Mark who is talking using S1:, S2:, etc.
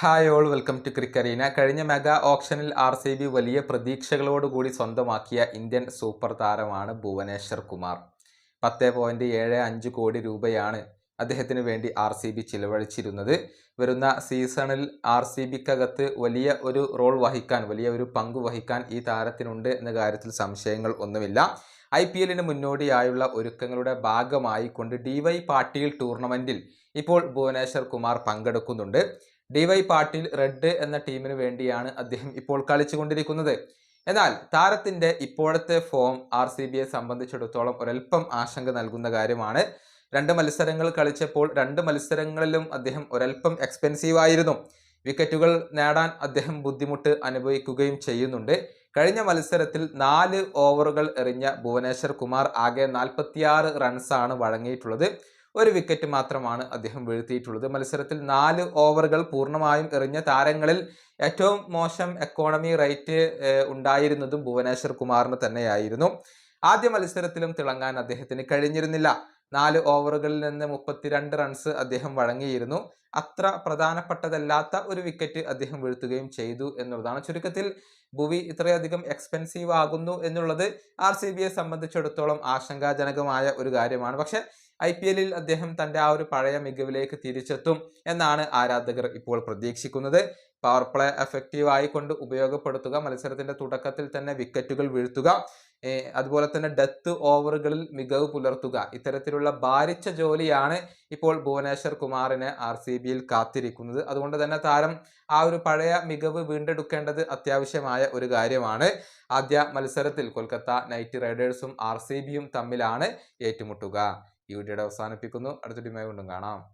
S1: Hi all welcome to Crickarena കഴിഞ്ഞ mega ഓപ്ഷനിൽ R C B വലിയ പ്രതീക്ഷകളോടുകൂടി സ്വന്തമാക്കിയ ഇന്ത്യൻ സൂപ്പർ താരമാണ് ഭുവനേശ്വർ കുമാർ. പത്ത് പോയിന്റ് ഏഴ് അഞ്ച് കോടി രൂപയാണ് അദ്ദേഹത്തിന് വേണ്ടി ആർ സി ബി ചിലവഴിച്ചിരുന്നത്. വരുന്ന സീസണിൽ ആർ സി ബിക്കകത്ത് വലിയ ഒരു റോൾ വഹിക്കാൻ വലിയ ഒരു പങ്ക് വഹിക്കാൻ ഈ താരത്തിനുണ്ട് എന്ന കാര്യത്തിൽ സംശയങ്ങൾ ഒന്നുമില്ല. ഐ പി എല്ലിന് മുന്നോടിയായുള്ള ഒരുക്കങ്ങളുടെ ഭാഗമായി കൊണ്ട് ഡി വൈ പാട്ടീൽ ടൂർണമെന്റിൽ ഇപ്പോൾ ഭുവനേശ്വർ കുമാർ പങ്കെടുക്കുന്നുണ്ട്. ഡി വൈ പാട്ടീൽ റെഡ് എന്ന ടീമിന് വേണ്ടിയാണ് അദ്ദേഹം ഇപ്പോൾ കളിച്ചുകൊണ്ടിരിക്കുന്നത്. എന്നാൽ താരത്തിന്റെ ഇപ്പോഴത്തെ ഫോം ആർ സി ബിയെ സംബന്ധിച്ചിടത്തോളം ഒരൽപ്പം ആശങ്ക നൽകുന്ന കാര്യമാണ്. രണ്ട് മത്സരങ്ങൾ കളിച്ചപ്പോൾ രണ്ട് മത്സരങ്ങളിലും അദ്ദേഹം ഒരൽപ്പം എക്സ്പെൻസീവ് ആയിരുന്നു. വിക്കറ്റുകൾ നേടാൻ അദ്ദേഹം ബുദ്ധിമുട്ട് അനുഭവിക്കുകയും ചെയ്യുന്നുണ്ട്. കഴിഞ്ഞ മത്സരത്തിൽ നാല് ഓവറുകൾ എറിഞ്ഞ ഭുവനേശ്വർ കുമാർ ആകെ നാൽപ്പത്തിയാറ് റൺസാണ് വഴങ്ങിയിട്ടുള്ളത്. ഒരു വിക്കറ്റ് മാത്രമാണ് അദ്ദേഹം വീഴ്ത്തിയിട്ടുള്ളത്. മത്സരത്തിൽ നാല് ഓവറുകൾ പൂർണമായും എറിഞ്ഞ താരങ്ങളിൽ ഏറ്റവും മോശം എക്കോണമി റേറ്റ് ഉണ്ടായിരുന്നതും ഭുവനേശ്വർ കുമാറിന് തന്നെയായിരുന്നു. ആദ്യ മത്സരത്തിലും തിളങ്ങാൻ അദ്ദേഹത്തിന് കഴിഞ്ഞിരുന്നില്ല. നാല് ഓവറുകളിൽ നിന്ന് മുപ്പത്തിരണ്ട് റൺസ് അദ്ദേഹം വഴങ്ങിയിരുന്നു. അത്ര പ്രധാനപ്പെട്ടതല്ലാത്ത ഒരു വിക്കറ്റ് അദ്ദേഹം വീഴ്ത്തുകയും ചെയ്തു എന്നുള്ളതാണ് ചുരുക്കത്തിൽ ഭുവി ഇത്രയധികം എക്സ്പെൻസീവ് ആകുന്നു എന്നുള്ളത് ആർ സി ബിയെ സംബന്ധിച്ചിടത്തോളം ആശങ്കാജനകമായ ഒരു കാര്യമാണ്. പക്ഷെ ഐ പി എല്ലിൽ അദ്ദേഹം തന്റെ ആ ഒരു പഴയ മികവിലേക്ക് തിരിച്ചെത്തും എന്നാണ് ആരാധകർ ഇപ്പോൾ പ്രതീക്ഷിക്കുന്നത്. പവർ പ്ലേ എഫക്റ്റീവ് ആയിക്കൊണ്ട് ഉപയോഗപ്പെടുത്തുക മത്സരത്തിന്റെ തുടക്കത്തിൽ തന്നെ വിക്കറ്റുകൾ വീഴ്ത്തുക അതുപോലെ തന്നെ ഡെത്ത് ഓവറുകളിൽ മികവ് പുലർത്തുക. ഇത്തരത്തിലുള്ള ഭാരിച്ച ജോലിയാണ് ഇപ്പോൾ ഭുവനേശ്വർ കുമാറിന് ആർ സി ബിയിൽ കാത്തിരിക്കുന്നത്. അതുകൊണ്ട് തന്നെ താരം ആ ഒരു പഴയ മികവ് വീണ്ടെടുക്കേണ്ടത് അത്യാവശ്യമായ ഒരു കാര്യമാണ്. ആദ്യ മത്സരത്തിൽ കൊൽക്കത്ത നൈറ്റ് റൈഡേഴ്സും ആർ സി ബിയും തമ്മിലാണ് ഏറ്റുമുട്ടുക. ഈ വീഡിയോയുടെ അവസാനിപ്പിക്കുന്നു. അടുത്ത ടീമായി കൊണ്ടും കാണാം.